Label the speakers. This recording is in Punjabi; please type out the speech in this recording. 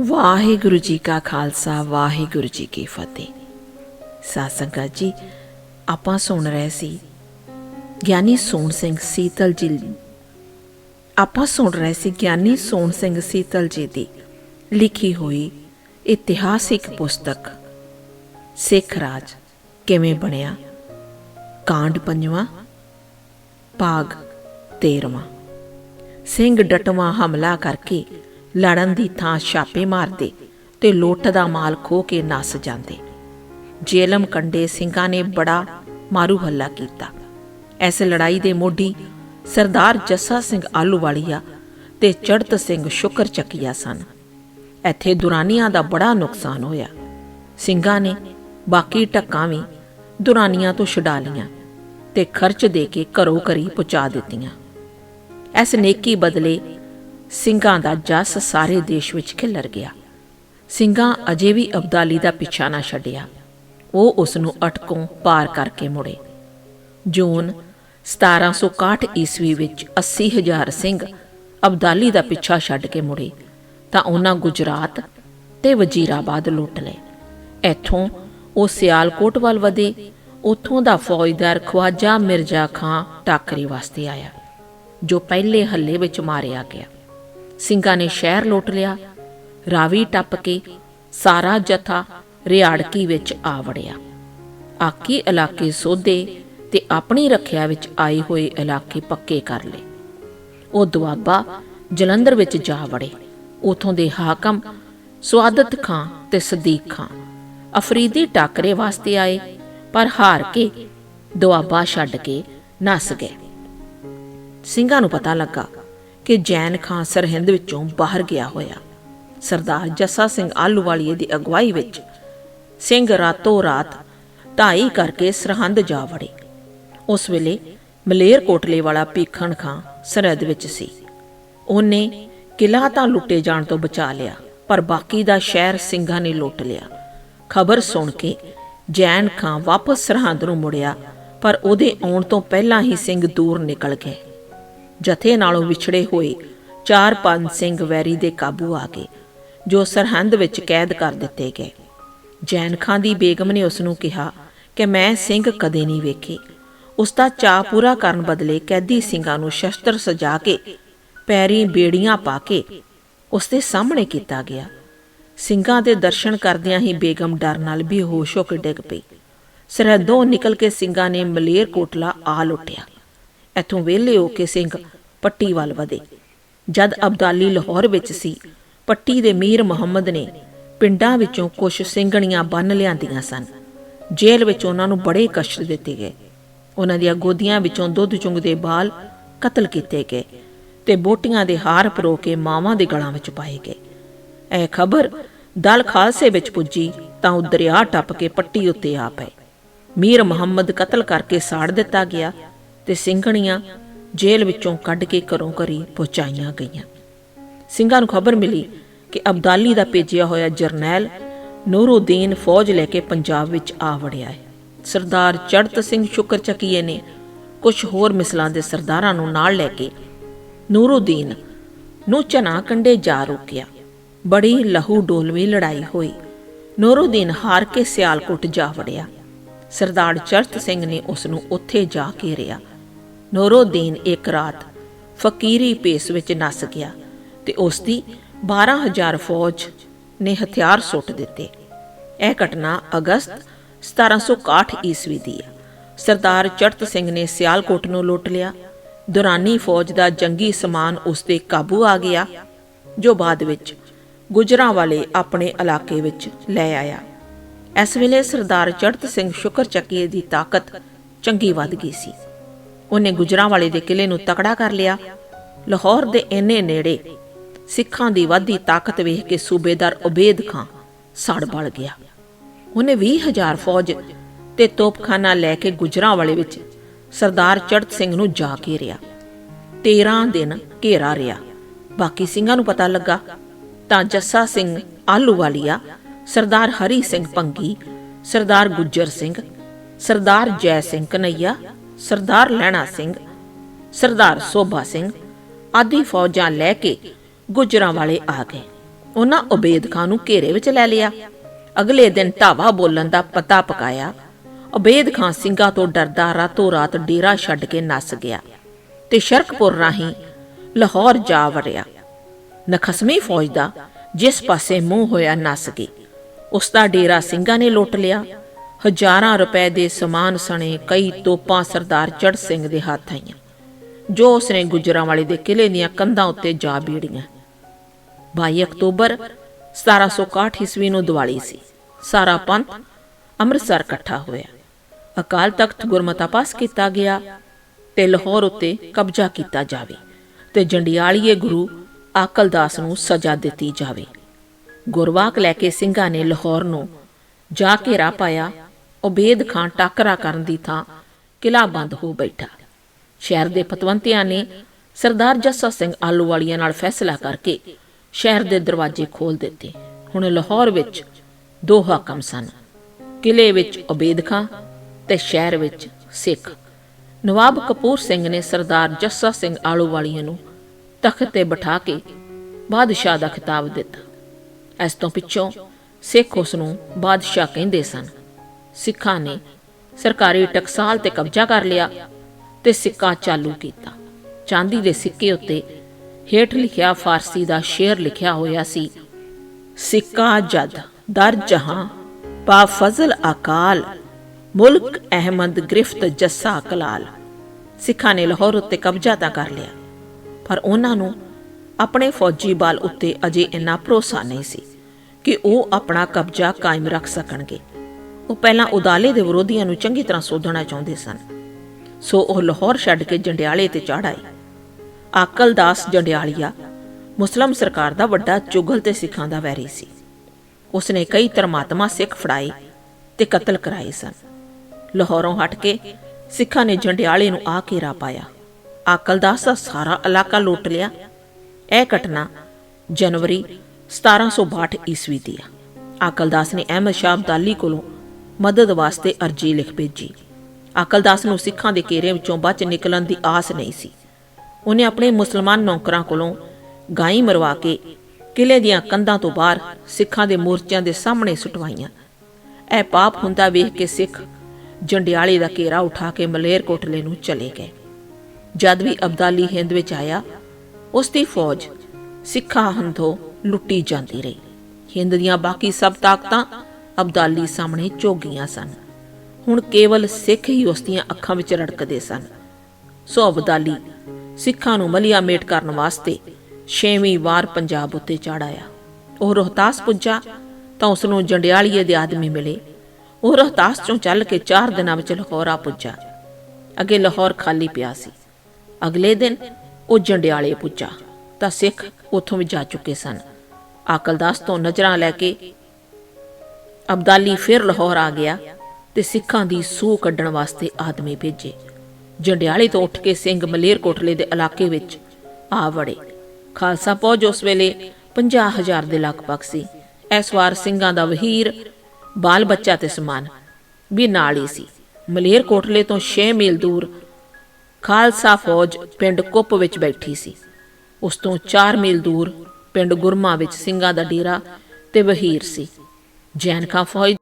Speaker 1: ਵਾਹਿਗੁਰੂ ਜੀ ਕਾ ਖਾਲਸਾ, ਵਾਹਿਗੁਰੂ ਜੀ ਕੀ ਫਤਿਹ। ਸਾਧ ਸੰਗਤ ਜੀ, ਆਪਾਂ ਸੁਣ ਰਹੇ ਸੀ ਗਿਆਨੀ ਸੋਹਣ ਸਿੰਘ ਸੀਤਲ ਜੀ ਆਪਾਂ ਸੁਣ ਰਹੇ ਸੀ ਗਿਆਨੀ ਸੋਹਣ ਸਿੰਘ ਸੀਤਲ ਜੀ ਦੀ ਲਿਖੀ ਹੋਈ ਇਤਿਹਾਸਿਕ ਪੁਸਤਕ, ਸਿੱਖ ਰਾਜ ਕਿਵੇਂ ਬਣਿਆ? ਕਾਂਡ ਪੰਜਵਾਂ, ਭਾਗ 13ਵਾਂ ਸਿੰਘ ਡਟਵਾ ਹਮਲਾ ਕਰਕੇ ਲੜਨ ਦੀ ਥਾਂ ਛਾਪੇ ਮਾਰਦੇ ਤੇ ਲੁੱਟ ਦਾ ਮਾਲ ਖੋ ਕੇ ਨੱਸ ਜਾਂਦੇ। ਜੇਲਮ ਕੰਡੇ ਸਿੰਘਾਂ ਨੇ ਬੜਾ ਮਾਰੂ ਹੱਲਾ ਕੀਤਾ। ਐਸ ਲੜਾਈ ਦੇ ਮੋਢੀ ਸਰਦਾਰ ਜੱਸਾ ਸਿੰਘ ਆਲੂਵਾਲੀਆ ਤੇ ਚੜਤ ਸਿੰਘ ਸ਼ੁਕਰ ਚੱਕੀਆ ਸਨ। ਇੱਥੇ ਦੁਰਾਨੀਆਂ ਦਾ ਬੜਾ ਨੁਕਸਾਨ ਹੋਇਆ। ਸਿੰਘਾਂ ਨੇ ਬਾਕੀ ਟੱਕਾਂ ਵੀ ਦੁਰਾਨੀਆਂ ਤੋਂ ਛਡਾ ਲੀਆਂ ਤੇ ਖਰਚ ਦੇ ਕੇ ਘਰੋਂ ਘਰੀ ਪਹੁੰਚਾ ਦਿੱਤੀਆਂ। ਇਸ ਨੇਕੀ ਬਦਲੇ ਸਿੰਘਾਂ ਦਾ ਜਸ ਸਾਰੇ ਦੇਸ਼ ਵਿੱਚ ਖਿਲਰ ਗਿਆ। ਸਿੰਘਾਂ ਅਜੇ ਵੀ ਅਬਦਾਲੀ ਦਾ ਪਿੱਛਾ ਨਾ ਛੱਡਿਆ। ਉਹ ਉਸ ਨੂੰ ਅਟਕੋਂ ਪਾਰ ਕਰਕੇ ਮੁੜੇ। ਜੂਨ 1761 ਈਸਵੀ ਵਿੱਚ 80000 ਸਿੰਘ ਅਬਦਾਲੀ ਦਾ ਪਿੱਛਾ ਛੱਡ ਕੇ ਮੁੜੇ ਤਾਂ ਉਹਨਾਂ ਗੁਜਰਾਤ ਤੇ ਵਜ਼ੀਰਾਬਾਦ ਲੁੱਟ ਲਏ। ਇੱਥੋਂ ਉਹ ਸਿਆਲਕੋਟ ਵੱਲ ਵਧੇ, ਉੱਥੋਂ ਦਾ ਫੌਜਦਾਰ ਖਵਾਜਾ ਮਿਰਜ਼ਾ ਖਾਂ ਟਾਕਰੀ ਵਾਸਤੇ ਆਇਆ, ਜੋ ਪਹਿਲੇ ਹੱਲੇ ਵਿੱਚ ਮਾਰਿਆ ਗਿਆ। ਸਿੰਘਾਂ ਨੇ ਸ਼ਹਿਰ ਲੁੱਟ ਲਿਆ। ਰਾਵੀ ਟੱਪ ਕੇ ਸਾਰਾ ਜਥਾ ਰਿਆੜਕੀ ਵਿੱਚ ਆ ਵੜਿਆ। ਆਕੀ ਇਲਾਕੇ ਸੋਧੇ ਤੇ ਆਪਣੀ ਰੱਖਿਆ ਵਿੱਚ ਆਏ ਹੋਏ ਇਲਾਕੇ ਪੱਕੇ ਕਰ ਲਏ। ਉਹ ਦੁਆਬਾ ਜਲੰਧਰ ਵਿੱਚ ਜਾ ਵੜੇ। ਉਥੋਂ ਦੇ ਹਾਕਮ ਸਵਾਦਤ ਖਾਂ ਤੇ ਸਦੀਕ ਖਾਂ। ਅਫਰੀਦੀ ਟਾਕਰੇ ਵਾਸਤੇ ਆਏ, ਪਰ ਹਾਰ ਕੇ ਦੁਆਬਾ ਛੱਡ ਕੇ ਨਸ ਗਏ। ਸਿੰਘਾਂ ਨੂੰ ਪਤਾ ਲੱਗਾ ਕਿ ਜੈਨ ਖਾਂ ਸਰਹਿੰਦ ਵਿੱਚੋਂ ਬਾਹਰ ਗਿਆ ਹੋਇਆ। ਸਰਦਾਰ ਜੱਸਾ ਸਿੰਘ ਆਲੂਵਾਲੀਏ ਦੀ ਅਗਵਾਈ ਵਿੱਚ ਸਿੰਘ ਰਾਤੋਂ ਰਾਤ ਢਾਈ ਕਰਕੇ ਸਰਹੰਦ ਜਾ ਵੜੇ। ਉਸ ਵੇਲੇ ਮਲੇਰ ਕੋਟਲੇ ਵਾਲਾ ਪੀਖਣ ਖਾਂ ਸਰਹੱਦ ਵਿੱਚ ਸੀ। ਉਹਨੇ ਕਿਲਾ ਤਾਂ ਲੁੱਟੇ ਜਾਣ ਤੋਂ ਬਚਾ ਲਿਆ, ਪਰ ਬਾਕੀ ਦਾ ਸ਼ਹਿਰ ਸਿੰਘਾਂ ਨੇ ਲੁੱਟ ਲਿਆ। ਖਬਰ ਸੁਣ ਕੇ ਜੈਨ ਖਾਂ ਵਾਪਸ ਸਰਹੰਦ ਨੂੰ ਮੁੜਿਆ, ਪਰ ਉਹਦੇ ਆਉਣ ਤੋਂ ਪਹਿਲਾਂ ਹੀ ਸਿੰਘ ਦੂਰ ਨਿਕਲ ਗਏ। ਜਥੇ ਨਾਲੋਂ ਵਿਛੜੇ ਹੋਏ ਚਾਰ ਪੰਜ ਸਿੰਘ ਵੈਰੀ ਦੇ ਕਾਬੂ ਆ ਗਏ, ਜੋ ਸਰਹੰਦ ਵਿੱਚ ਕੈਦ ਕਰ ਦਿੱਤੇ ਗਏ। ਜੈਨ ਖਾਂ ਦੀ ਬੇਗਮ ਨੇ ਉਸ ਨੂੰ ਕਿਹਾ ਕਿ ਮੈਂ ਸਿੰਘ ਕਦੇ ਨਹੀਂ ਵੇਖੇ। ਉਸ ਦਾ ਚਾਹ ਪੂਰਾ ਕਰਨ ਬਦਲੇ ਕੈਦੀ ਸਿੰਘਾਂ ਨੂੰ ਸ਼ਸਤਰ ਸਜਾ ਕੇ ਪੈਰੀ ਬੇੜੀਆਂ ਪਾ ਕੇ ਉਸ ਦੇ ਸਾਹਮਣੇ ਕੀਤਾ ਗਿਆ। ਸਿੰਘਾਂ ਦੇ ਦਰਸ਼ਨ ਕਰਦਿਆਂ ਹੀ ਬੇਗਮ ਡਰ ਨਾਲ ਬੇਹੋਸ਼ ਹੋ ਕੇ ਡਿੱਗ ਪਈ। ਸਰਹੱਦੋਂ ਨਿਕਲ ਕੇ ਸਿੰਘਾਂ ਨੇ ਮਲੇਰ ਕੋਟਲਾ ਆ ਲੁੱਟਿਆ। ਇੱਥੋਂ ਵਿਹਲੇ ਹੋ ਕੇ ਸਿੰਘ ਪੱਟੀ ਵੱਲ ਵਧੇ। ਜਦ ਅਬਦਾਲੀ ਲਾਹੌਰ ਵਿੱਚ ਸੀ, ਪੱਟੀ ਦੇ ਮੀਰ ਮੁਹੰਮਦ ਨੇ ਪਿੰਡਾਂ ਵਿੱਚੋਂ ਕੁਝ ਸਿੰਘਣੀਆਂ ਬੰਨ ਲਿਆਂਦੀਆਂ ਸਨ। ਜੇਲ੍ਹ ਵਿੱਚ ਉਹਨਾਂ ਨੂੰ ਬੜੇ ਕਸ਼ਟ ਦਿੱਤੇ ਗਏ। ਉਹਨਾਂ ਦੀਆਂ ਗੋਦੀਆਂ ਵਿੱਚੋਂ ਦੁੱਧ ਚੁੰਗਦੇ ਬਾਲ ਕਤਲ ਕੀਤੇ ਗਏ ਤੇ ਬੋਟੀਆਂ ਦੇ ਹਾਰ ਪਰੋ ਕੇ ਮਾਵਾਂ ਦੇ ਗਲਾਂ ਵਿੱਚ ਪਾਏ ਗਏ। ਇਹ ਖਬਰ ਦਲ ਖਾਲਸੇ ਵਿੱਚ ਪੁੱਜੀ ਤਾਂ ਉਹ ਦਰਿਆ ਟੱਪ ਕੇ ਪੱਟੀ ਉੱਤੇ ਆ ਪਏ। ਮੀਰ ਮੁਹੰਮਦ ਕਤਲ ਕਰਕੇ ਸਾੜ ਦਿੱਤਾ ਗਿਆ ਤੇ ਸਿੰਘਣੀਆਂ ਜੇਲ੍ਹ ਵਿੱਚੋਂ ਕੱਢ ਕੇ ਘਰੋਂ ਘਰੀ ਪਹੁੰਚਾਈਆਂ ਗਈਆਂ। ਸਿੰਘਾਂ ਨੂੰ ਖਬਰ ਮਿਲੀ ਕਿ ਅਬਦਾਲੀ ਦਾ ਭੇਜਿਆ ਹੋਇਆ ਜਰਨੈਲ ਨੂਰਉਦੀਨ ਫੌਜ ਲੈ ਕੇ ਪੰਜਾਬ ਵਿੱਚ ਆ ਵੜਿਆ ਹੈ। ਸਰਦਾਰ ਚੜਤ ਸਿੰਘ ਸ਼ੁਕਰ ਚੱਕੀਏ ਨੇ ਕੁਝ ਹੋਰ ਮਿਸਲਾਂ ਦੇ ਸਰਦਾਰਾਂ ਨੂੰ ਨਾਲ ਲੈ ਕੇ ਨੂਰਉਦੀਨ ਨੂੰ ਚਨਾ ਕੰਡੇ ਜਾ ਰੋਕਿਆ। ਬੜੀ ਲਹੂ ਡੋਲਵੀ ਲੜਾਈ ਹੋਈ। ਨੂਰਉਦੀਨ ਹਾਰ ਕੇ ਸਿਆਲਕੋਟ ਜਾ ਵੜਿਆ। ਸਰਦਾਰ ਚੜਤ ਸਿੰਘ ਨੇ ਉਸ ਨੂੰ ਉੱਥੇ ਜਾ ਕੇ ਘੇਰਿਆ ਨੂਰਉਦੀਨ ਇੱਕ ਰਾਤ ਫਕੀਰੀ ਪੇਸ ਵਿੱਚ ਨੱਸ ਗਿਆ ਤੇ ਉਸ ਦੀ 12000 ਫੌਜ ਨੇ ਹਥਿਆਰ ਸੁੱਟ ਦਿੱਤੇ। ਇਹ ਘਟਨਾ ਅਗਸਤ 1761 ਈਸਵੀ ਦੀ ਹੈ। ਸਰਦਾਰ ਚੜਤ ਸਿੰਘ ਨੇ ਸਿਆਲਕੋਟ ਨੂੰ ਲੁੱਟ ਲਿਆ। ਦੁਰਾਨੀ ਫੌਜ ਦਾ ਜੰਗੀ ਸਮਾਨ ਉਸ ਦੇ ਕਾਬੂ ਆ ਗਿਆ, ਜੋ ਬਾਅਦ ਵਿੱਚ ਗੁਜਰਾਂ ਵਾਲੇ ਆਪਣੇ ਇਲਾਕੇ ਵਿੱਚ ਲੈ ਆਇਆ। ਇਸ ਵੇਲੇ ਸਰਦਾਰ ਚੜਤ ਸਿੰਘ ਸ਼ੁਕਰ ਚੱਕੀਏ ਦੀ ਤਾਕਤ ਚੰਗੀ ਵੱਧ ਗਈ ਸੀ। ਉਹਨੇ ਗੁਜਰਾਂ ਵਾਲੇ ਦੇ ਕਿਲੇ ਨੂੰ ਤਕੜਾ ਕਰ ਲਿਆ। ਲਾਹੌਰ ਦੇ ਇੰਨੇ ਨੇੜੇ ਸਿੱਖਾਂ ਦੀ ਵਾਧੀ ਤਾਕਤ ਵੇਖ ਕੇ ਸੂਬੇਦਾਰ ਉਬੇਦ ਖਾਂ ਸੜ ਬਲ ਗਿਆ। ਉਹਨੇ 20000 ਫੌਜ ਤੇ ਤੋਪਖਾਨਾ ਲੈ ਕੇ ਗੁਜਰਾਂ ਵਾਲੇ ਵਿੱਚ ਸਰਦਾਰ ਚੜਤ ਸਿੰਘ ਨੂੰ ਜਾ ਕੇ ਘੇਰਿਆ 13 ਦਿਨ ਘੇਰਾ ਰਿਹਾ ਬਾਕੀ ਸਿੰਘਾਂ ਨੂੰ ਪਤਾ ਲੱਗਾ, ਤਾਂ ਜੱਸਾ ਸਿੰਘ ਆਲੂਵਾਲੀਆ ਸਰਦਾਰ ਹਰੀ ਸਿੰਘ ਪੰਗੀ, ਸਰਦਾਰ ਗੁੱਜਰ ਸਿੰਘ, ਸਰਦਾਰ ਜੈ ਸਿੰਘ ਕਨਈਆ ਸਰਦਾਰ ਲੈਣਾ ਸਿੰਘ, ਸਰਦਾਰ ਸੋਭਾ ਸਿੰਘ ਆਦਿ ਫੌਜਾਂ ਲੈ ਕੇ ਗੁਜਰਾਂ ਵਾਲੇ ਆ ਗਏ। ਉਹਨਾਂ ਉਬੇਦ ਖਾਨ ਨੂੰ ਘੇਰੇ ਵਿੱਚ ਲੈ ਲਿਆ। ਅਗਲੇ ਦਿਨ ਧਾਵਾ ਬੋਲਣ ਦਾ ਪਤਾ ਪਕਾਇਆ। ਉਬੇਦ ਖਾਨ ਸਿੰਘਾਂ ਤੋਂ ਡਰਦਾ ਰਾਤੋਂ ਰਾਤ ਡੇਰਾ ਛੱਡ ਕੇ ਨੱਸ ਗਿਆ ਤੇ ਸ਼ਰਕਪੁਰ ਰਾਹੀਂ ਲਾਹੌਰ ਜਾ ਵੜਿਆ। ਨਖਸਮੀ ਫੌਜ ਦਾ ਜਿਸ ਪਾਸੇ ਮੂੰਹ ਹੋਇਆ ਨੱਸ ਗਈ, ਉਸ ਦਾ ਡੇਰਾ ਸਿੰਘਾਂ ਨੇ ਲੁੱਟ ਲਿਆ। ਹਜ਼ਾਰਾਂ ਰੁਪਏ ਦੇ ਸਮਾਨ ਸਣੇ ਕਈ ਤੋਪਾਂ ਸਰਦਾਰ ਚੜ ਸਿੰਘ ਦੇ ਹੱਥ ਆਈਆਂ, ਜੋ ਉਸਨੇ ਗੁਜਰਾਂਵਾਲੇ ਦੇ ਕਿਲੇ ਦੀਆਂ ਕੰਧਾਂ ਉੱਤੇ ਜਾ ਬੀੜੀਆਂ। 22 ਅਕਤੂਬਰ 1761 ਈਸਵੀ ਨੂੰ ਦੀਵਾਲੀ ਸੀ। ਸਾਰਾ ਪੰਥ ਅੰਮ੍ਰਿਤਸਰ ਇਕੱਠਾ ਹੋਇਆ। ਅਕਾਲ ਤਖਤ ਗੁਰਮਤਾ ਪਾਸ ਕੀਤਾ ਗਿਆ ਤੇ ਲਾਹੌਰ ਉੱਤੇ ਕਬਜ਼ਾ ਕੀਤਾ ਜਾਵੇ ਤੇ ਜੰਡਿਆਲੀਏ ਗੁਰੂ ਆਕਲਦਾਸ ਨੂੰ ਸਜ਼ਾ ਦਿੱਤੀ ਜਾਵੇ। ਗੁਰਵਾਕ ਲੈ ਕੇ ਸਿੰਘਾਂ ਨੇ ਲਾਹੌਰ ਨੂੰ ਜਾ ਕੇ ਰਾ ਪਾਇਆ ਉਬੇਦ ਖਾਨ ਟਾਕਰਾ ਕਰਨ ਦੀ ਥਾਂ ਕਿਲਾ ਬੰਦ ਹੋ ਬੈਠਾ। ਸ਼ਹਿਰ ਦੇ ਪਤਵੰਤਿਆਂ ਨੇ ਸਰਦਾਰ ਜੱਸਾ ਸਿੰਘ ਆਲੂਵਾਲੀਆਂ ਨਾਲ ਫੈਸਲਾ ਕਰਕੇ ਸ਼ਹਿਰ ਦੇ ਦਰਵਾਜ਼ੇ ਖੋਲ ਦਿੱਤੇ। ਹੁਣ ਲਾਹੌਰ ਵਿੱਚ ਦੋ ਹਾਕਮ ਸਨ। ਕਿਲੇ ਵਿੱਚ ਉਬੇਦ ਖਾਂ ਤੇ ਸ਼ਹਿਰ ਵਿੱਚ ਸਿੱਖ। ਨਵਾਬ ਕਪੂਰ ਸਿੰਘ ਨੇ ਸਰਦਾਰ ਜੱਸਾ ਸਿੰਘ ਆਲੂਵਾਲੀਆਂ ਨੂੰ ਤਖਤ ਤੇ ਬਿਠਾ ਕੇ ਬਾਦਸ਼ਾਹ ਦਾ ਖਿਤਾਬ ਦਿੱਤਾ। ਇਸ ਤੋਂ ਪਿੱਛੋਂ ਸਿੱਖ ਉਸ ਨੂੰ ਬਾਦਸ਼ਾਹ ਕਹਿੰਦੇ ਸਨ ਸਿੱਖਾਂ ਨੇ ਸਰਕਾਰੀ ਟਕਸਾਲ ਤੇ ਕਬਜ਼ਾ ਕਰ ਲਿਆ ਤੇ ਸਿੱਕਾ ਚਾਲੂ ਕੀਤਾ। ਚਾਂਦੀ ਦੇ ਸਿੱਕੇ ਉੱਤੇ ਹੇਠ ਲਿਖਿਆ ਫਾਰਸੀ ਦਾ ਸ਼ੇਰ ਲਿਖਿਆ ਹੋਇਆ ਸੀ, ਸਿੱਕਾ ਜਦ, ਦਰ ਜਹਾਂ, ਪਾ ਫਜ਼ਲ ਅਕਾਲ, ਮੁਲਕ ਅਹਿਮਦ ਗ੍ਰਿਫਤ ਜੱਸਾ ਕਲਾਲ। ਸਿੱਖਾਂ ਨੇ ਲਾਹੌਰ ਉੱਤੇ ਕਬਜ਼ਾ ਤਾਂ ਕਰ ਲਿਆ, ਪਰ ਉਹਨਾਂ ਨੂੰ ਆਪਣੇ ਫੌਜੀ ਬਲ ਉੱਤੇ ਅਜੇ ਇੰਨਾ ਭਰੋਸਾ ਨਹੀਂ ਸੀ ਕਿ ਉਹ ਆਪਣਾ ਕਬਜ਼ਾ ਕਾਇਮ ਰੱਖ ਸਕਣਗੇ। ਉਹ ਪਹਿਲਾਂ ਉਦਾਲੇ ਦੇ ਵਿਰੋਧੀਆਂ ਨੂੰ ਚੰਗੀ ਤਰ੍ਹਾਂ ਸੋਧਣਾ ਚਾਹੁੰਦੇ ਸਨ। ਸੋ ਉਹ ਲਾਹੌਰ ਛੱਡ ਕੇ ਜੰਡਿਆਲੇ ਤੇ ਚੜ੍ਹ ਆਏ। ਆਕਲਦਾਸ ਜੰਡਿਆਲੀਆ ਮੁਸਲਮ ਸਰਕਾਰ ਦਾ ਵੱਡਾ ਚੁਗਲ ਤੇ ਸਿੱਖਾਂ ਦਾ ਵੈਰੀ ਸੀ। ਉਸਨੇ ਕਈ ਧਰਮਾਤਮਾ ਸਿੱਖ ਫੜਾਏ ਤੇ ਕਤਲ ਕਰਾਏ ਸਨ। ਲਾਹੌਰੋਂ ਹਟ ਕੇ ਸਿੱਖਾਂ ਨੇ ਜੰਡਿਆਲੇ ਨੂੰ ਆ ਘੇਰਾ ਪਾਇਆ। ਆਕਲਦਾਸ ਦਾ ਸਾਰਾ ਇਲਾਕਾ ਲੁੱਟ ਲਿਆ। ਇਹ ਘਟਨਾ ਜਨਵਰੀ 1762 ਈਸਵੀ ਦੀ ਆ। ਆਕਲਦਾਸ ਨੇ ਅਹਿਮਦ ਸ਼ਾਹ ਅਬਦਾਲੀ ਕੋਲੋਂ ਮਦਦ ਵਾਸਤੇ ਅਰਜੀ ਲਿਖ ਭੇਜੀ। ਆਕਲਦਾਸ ਨੂੰ ਸਿੱਖਾਂ ਦੇ ਘੇਰੇ ਵਿੱਚੋਂ ਬਚ ਨਿਕਲਣ ਦੀ ਆਸ ਨਹੀਂ ਸੀ। ਉਹਨੇ ਆਪਣੇ ਮੁਸਲਮਾਨ ਨੌਕਰਾਂ ਕੋਲੋਂ ਗਾਈ ਮਰਵਾ ਕੇ ਕਿਲੇ ਦੀਆਂ ਕੰਧਾਂ ਤੋਂ ਬਾਹਰ ਸਿੱਖਾਂ ਦੇ ਮੋਰਚਿਆਂ ਦੇ ਸਾਹਮਣੇ ਸੁਟਵਾਈਆਂ। ਇਹ ਪਾਪ ਹੁੰਦਾ ਵੇਖ ਕੇ ਸਿੱਖ ਜੰਡਿਆਲੇ ਦਾ ਘੇਰਾ ਉਠਾ ਕੇ ਮਲੇਰ ਕੋਟਲੇ ਨੂੰ ਚਲੇ ਗਏ। ਜਦ ਵੀ ਅਬਦਾਲੀ ਹਿੰਦ ਵਿੱਚ ਆਇਆ, ਉਸ ਦੀ ਫੌਜ ਸਿੱਖਾਂ ਹੰਥੋਂ ਲੁੱਟੀ ਜਾਂਦੀ ਰਹੀ। ਹਿੰਦ ਦੀਆਂ ਬਾਕੀ ਸਭ ਤਾਕਤਾਂ ਅਬਦਾਲੀ ਸਾਹਮਣੇ ਝੋਗੀਆਂ ਸਨ। ਹੁਣ ਕੇਵਲ ਸਿੱਖ ਹੀ ਉਸ ਦੀਆਂ ਅੱਖਾਂ ਵਿੱਚ ਰੜਕਦੇ ਸਨ। ਸੋ ਅਬਦਾਲੀ ਸਿੱਖਾਂ ਨੂੰ ਮਲੀਆ ਮੇਟ ਕਰਨ ਵਾਸਤੇ ਛੇਵੀਂ ਵਾਰ ਪੰਜਾਬ ਉੱਤੇ ਚੜ੍ਹ ਆਇਆ। ਉਹ ਰੋਹਤਾਸ ਪੁੱਜਾ ਤਾਂ ਉਸ ਨੂੰ ਜੰਡਿਆਲੀਏ ਦੇ ਆਦਮੀ ਮਿਲੇ। ਉਹ ਰੋਹਤਾਸ ਚੋਂ ਚੱਲ ਕੇ 4 ਦਿਨਾਂ ਵਿੱਚ ਲਾਹੌਰ ਪੁੱਜਾ। ਅੱਗੇ ਲਾਹੌਰ ਖਾਲੀ ਪਿਆ ਸੀ। ਅਗਲੇ ਦਿਨ ਉਹ ਜੰਡਿਆਲੇ ਪੁੱਜਾ ਤਾਂ ਸਿੱਖ ਉੱਥੋਂ ਵੀ ਜਾ ਚੁੱਕੇ ਸਨ। ਆਕਲਦਾਸ ਤੋਂ ਨਜ਼ਰਾਂ ਲੈ ਕੇ ਅਬਦਾਲੀ ਫਿਰ ਲਾਹੌਰ ਆ ਗਿਆ ਤੇ ਸਿੱਖਾਂ ਦੀ ਸੂਹ ਕੱਢਣ ਵਾਸਤੇ ਆਦਮੀ ਭੇਜੇ। ਜੰਡਿਆਲੇ ਤੋਂ ਉੱਠ ਕੇ ਸਿੰਘ ਮਲੇਰਕੋਟਲੇ ਦੇ ਇਲਾਕੇ ਵਿੱਚ ਆ ਵੜੇ। ਖਾਲਸਾ ਫੌਜ ਉਸ ਵੇਲੇ 50000 ਦੇ ਲਗਭਗ ਸੀ। ਇਸ ਵਾਰ ਸਿੰਘਾਂ ਦਾ ਵਹੀਰ, ਬਾਲ ਬੱਚਾ ਤੇ ਸਮਾਨ ਵੀ ਨਾਲ ਹੀ ਸੀ। ਮਲੇਰਕੋਟਲੇ ਤੋਂ 6 ਮੀਲ ਦੂਰ ਖਾਲਸਾ ਫੌਜ ਪਿੰਡ ਕੁੱਪ ਵਿੱਚ ਬੈਠੀ ਸੀ। ਉਸ ਤੋਂ 4 ਮੀਲ ਦੂਰ ਪਿੰਡ ਗੁਰਮਾ ਵਿੱਚ ਸਿੰਘਾਂ ਦਾ ਡੇਰਾ ਤੇ ਵਹੀਰ ਸੀ। Jan Kafoy